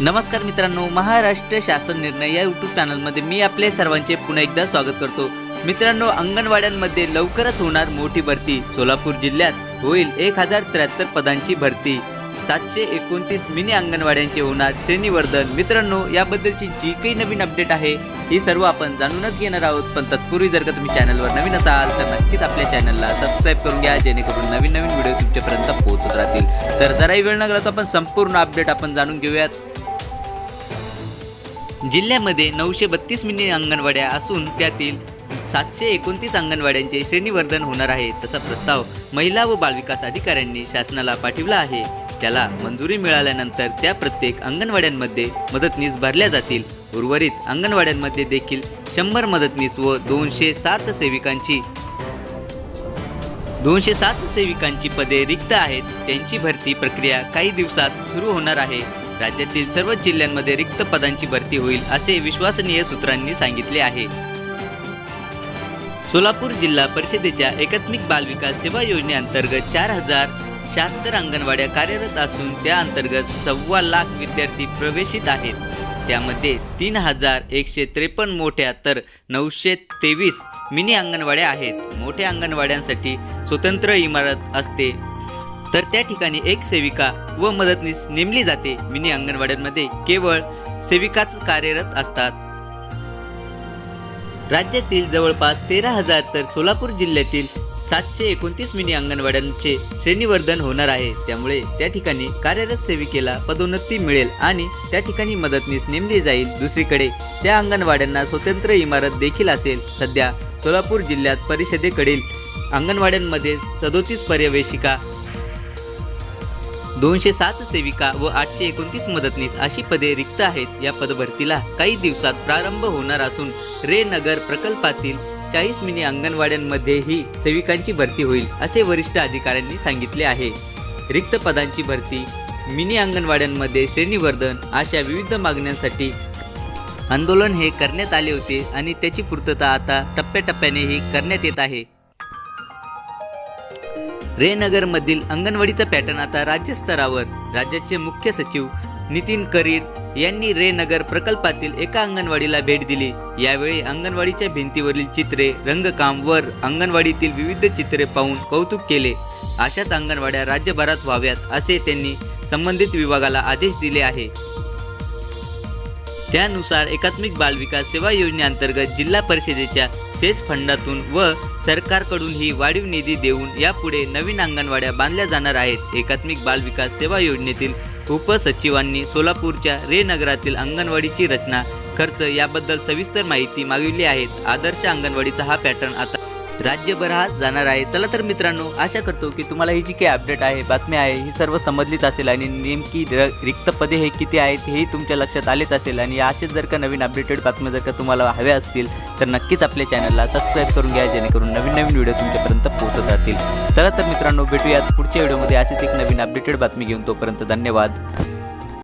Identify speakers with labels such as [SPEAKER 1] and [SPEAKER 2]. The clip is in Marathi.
[SPEAKER 1] नमस्कार मित्रांनो महाराष्ट्र शासन निर्णय या यूट्यूब चॅनलमध्ये मी आपले सर्वांचे पुन्हा एकदा स्वागत करतो. मित्रांनो अंगणवाड्यांमध्ये लवकरच होणार मोठी भरती. सोलापूर जिल्ह्यात होईल एक हजार त्र्याहत्तर पदांची भरती. सातशे एकोणतीस मिनी अंगणवाड्यांचे होणार श्रेणीवर्धन. मित्रांनो याबद्दलची जी काही नवीन अपडेट आहे ही सर्व आपण जाणूनच घेणार आहोत. पण तत्पूर्वी जर का तुम्ही चॅनलवर नवीन असाल तर नक्कीच आपल्या चॅनलला सबस्क्राईब करून घ्या जेणेकरून नवीन नवीन व्हिडिओ तुमच्यापर्यंत पोहोचत राहतील. तर जराही वेळ न घालवता आपण संपूर्ण अपडेट आपण जाणून घेऊयात. जिल्ह्यामध्ये नऊशे बत्तीस मिनी अंगणवाड्या असून त्यातील सातशे एकोणतीस अंगणवाड्यांचे श्रेणीवर्धन होणार आहे. तसा प्रस्ताव महिला व बालविकास अधिकाऱ्यांनी शासनाला पाठविला आहे. त्याला मंजुरी मिळाल्यानंतर त्या प्रत्येक अंगणवाड्यांमध्ये मदतनीस भरल्या जातील. उर्वरित अंगणवाड्यांमध्ये देखील शंभर मदतनीस व दोनशे सात सेविकांची दोनशे सात सेविकांची पदे रिक्त आहेत. त्यांची भरती प्रक्रिया काही दिवसात सुरू होणार आहे. राज्यातील सर्व जिल्ह्यांमध्ये रिक्त पदांची भरती होईल असे विश्वसनीय सूत्रांनी सांगितले आहे. सोलापूर जिल्हा परिषदेच्या एकात्मिक बालविकास सेवा योजनेअंतर्गत चार हजार शहात्तर अंगणवाड्या कार्यरत असून त्या अंतर्गत सव्वा लाख विद्यार्थी प्रवेशित आहेत. त्यामध्ये तीन हजार एकशे त्रेपन्न मोठ्या तर नऊशे तेवीस मिनी अंगणवाड्या आहेत. मोठ्या अंगणवाड्यांसाठी स्वतंत्र इमारत असते. तर त्या ठिकाणी एक सेविका व मदतनीस नेमली जाते. मिनी अंगणवाड्यांमध्ये केवळ सेविकाच कार्यरत असतात. राज्यातील जवळपास तेरा हजार तर सोलापूर जिल्ह्यातील सातशे एकोणतीस मिनी अंगणवाड्यांचे श्रेणीवर्धन होणार आहे. त्यामुळे त्या ठिकाणी कार्यरत सेविकेला पदोन्नती मिळेल आणि त्या ठिकाणी मदतनीस नेमली जाईल. दुसरीकडे त्या अंगणवाड्यांना स्वतंत्र इमारत देखील असेल. सध्या सोलापूर जिल्ह्यात परिषदेकडील अंगणवाड्यांमध्ये सदोतीस पर्यवेशिका दोनशे सात सेविका व आठशे एकोणतीस मदतनीस अशी पदे रिक्त आहेत. या पदभरतीला काही दिवसात प्रारंभ होणार असून रे नगर प्रकल्पातील चाळीस मिनी अंगणवाड्यांमध्येही सेविकांची भरती होईल असे वरिष्ठ अधिकाऱ्यांनी सांगितले आहे. रिक्त पदांची भरती मिनी अंगणवाड्यांमध्ये श्रेणीवर्धन अशा विविध मागण्यांसाठी आंदोलन हे करण्यात आले होते आणि त्याची पूर्तता आता टप्प्याटप्प्यानेही करण्यात येत आहे. रेनगरमधील अंगणवाडीचा पॅटर्न आता राज्यस्तरावर राज्याचे मुख्य सचिव नितीन करीर यांनी रेनगर प्रकल्पातील एका अंगणवाडीला भेट दिली. यावेळी अंगणवाडीच्या भिंतीवरील चित्रे रंगकाम वर अंगणवाडीतील विविध चित्रे पाहून कौतुक केले. अशाच अंगणवाड्या राज्यभरात व्हाव्यात असे त्यांनी संबंधित विभागाला आदेश दिले आहे. त्यानुसार एकात्मिक बालविकास सेवा योजनेअंतर्गत जिल्हा परिषदेच्या सेस फंडातून व सरकारकडून ही वाढीव निधी देऊन यापुढे नवीन अंगणवाड्या बांधल्या जाणार आहेत. एकात्मिक बालविकास सेवा योजनेतील उपसचिवांनी सोलापूरच्या रे नगरातील अंगणवाडीची रचना खर्च याबद्दल सविस्तर माहिती मागविली आहेत आदर्श अंगणवाडीचा हा पॅटर्न आता राज्यभरात जाणार आहे. चला तर मित्रांनो आशा करतो की तुम्हाला ही जी काही अपडेट आहे बातमी आहे ही सर्व समजलीच असेल आणि नेमकी र रिक्त पदे हे किती आहेत हेही तुमच्या लक्षात आलेच असेल. आणि असेच जर का नवीन अपडेटेड बातम्या जर का तुम्हाला हव्या असतील तर नक्कीच आपल्या चॅनलला सबस्क्राईब करून घ्या जेणेकरून नवीन नवीन व्हिडिओ तुमच्यापर्यंत पोहोचत राहतील. चला तर मित्रांनो भेटूयात पुढच्या व्हिडिओमध्ये अशीच एक नवीन अपडेटेड बातमी घेऊन. तोपर्यंत धन्यवाद.